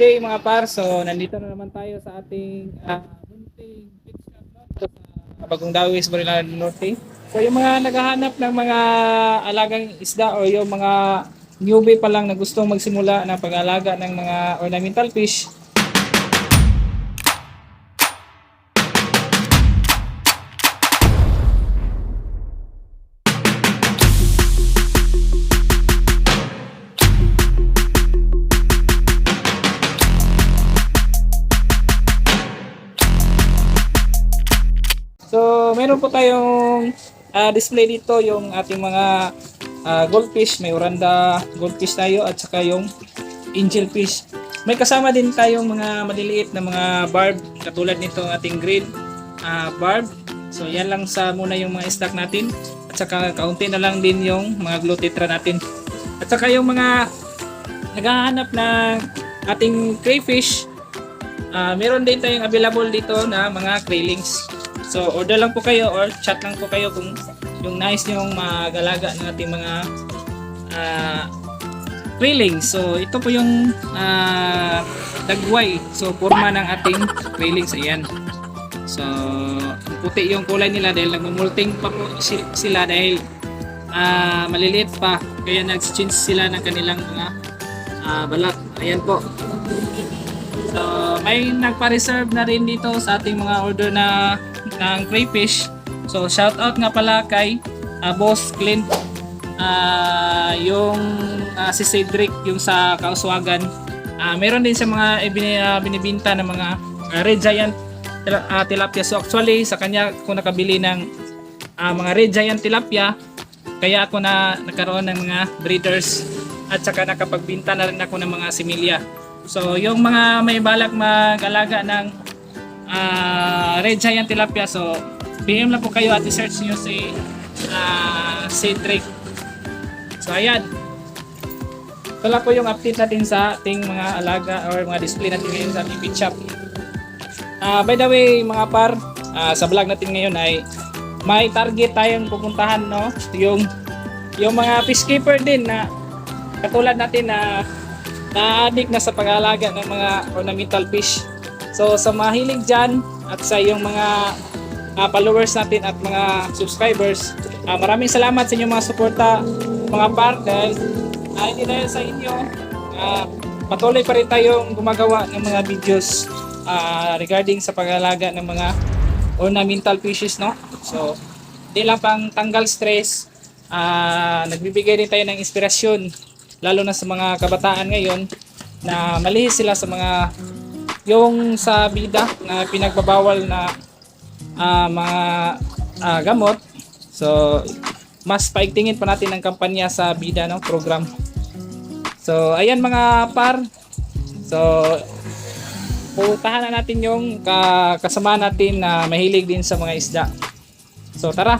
day mga par. So nandito na naman tayo sa ating uh, munting pit shop sa Bagong Dawis, Marilao del Norte. So yung mga naghahanap ng mga alagang isda o yung mga newbie pa lang na gustong magsimula ng pag-alaga ng mga ornamental fish, Meron po tayong ah, display dito yung ating mga ah, goldfish. May oranda goldfish tayo at saka yung angel fish. May kasama din tayong mga maliliit na mga barb katulad nito ating green ah, barb. So, yan lang sa muna yung mga stock natin. At saka kaunti na lang din yung mga glutetra natin. At saka yung mga naghahanap ng ating crayfish, Ah, meron din tayong available dito na mga kraylings. So, order lang po kayo or chat lang po kayo kung yung nice yung magalaga ng ating mga ah, kraylings. So, ito po yung ah, dagway. So, forma ng ating kraylings. Ayan. So, puti yung kulay nila dahil nagmumulting pa po si- sila dahil ah, maliliit pa. Kaya nag-change sila ng kanilang mga ah, balat. Ayan po. So, may nagpa-reserve na rin dito sa ating mga order na ng crayfish. So, shout out nga pala kay ah, Boss Clint. Ah, yung ah, si Cedric yung sa Kauswagan. Ah, meron din sa mga ah, binibinta ng mga ah, red giant ah, tilapia. So, actually, sa kanya ako nakabili ng ah, mga red giant tilapia. Kaya ako na nagkaroon ng mga breeders at saka nakapagbinta na rin ako ng mga similya. So, yung mga may balak mag-alaga ng ah, red giant tilapia, so PM lang po kayo at i-search nyo si uh, Cedric. So, ayan. Ito lang po yung update natin sa ating mga alaga or mga display natin ngayon sa ating shop. Ah, by the way, mga par, ah, sa vlog natin ngayon ay may target tayong pupuntahan, no? Yung yung mga peacekeeper din na katulad natin na na-addict na sa pag-aalaga ng mga ornamental fish. So sa mga hilig dyan at sa yung mga ah, followers natin at mga subscribers, ah, maraming salamat sa inyong mga suporta mga par dahil ah, hindi dahil sa inyo ah, patuloy pa rin tayong gumagawa ng mga videos ah, regarding sa pag-aalaga ng mga ornamental fishes no. So hindi lang pang tanggal stress, ah, nagbibigay din tayo ng inspirasyon lalo na sa mga kabataan ngayon na malihis sila sa mga yung sa bida na pinagbabawal na ah, mga ah, gamot. So mas paigtingin pa natin ang kampanya sa bida no program. So ayan mga par. So putahan na natin yung ka kasama natin na mahilig din sa mga isda. So tara,